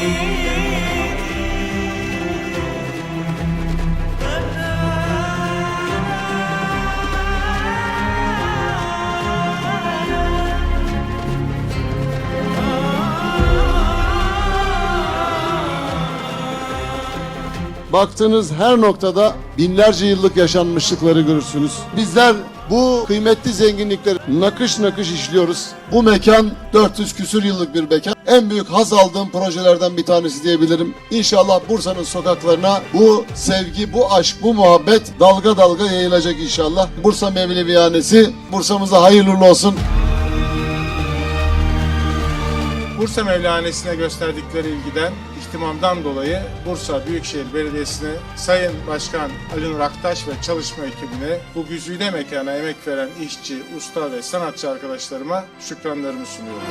Yeah. you. Baktığınız her noktada binlerce yıllık yaşanmışlıkları görürsünüz. Bizler bu kıymetli zenginlikleri nakış nakış işliyoruz. Bu mekan 400 küsür yıllık bir mekan. En büyük haz aldığım projelerden bir tanesi diyebilirim. İnşallah Bursa'nın sokaklarına bu sevgi, bu aşk, bu muhabbet dalga dalga yayılacak inşallah. Bursa Mevlevihanesi Bursa'mıza hayırlı olsun. Bursa Mevlanesi'ne gösterdikleri ilgiden, ihtimamdan dolayı Bursa Büyükşehir Belediyesi'ne Sayın Başkan Ali Nur Aktaş ve çalışma ekibine bu güzide mekana emek veren işçi, usta ve sanatçı arkadaşlarıma şükranlarımı sunuyorum.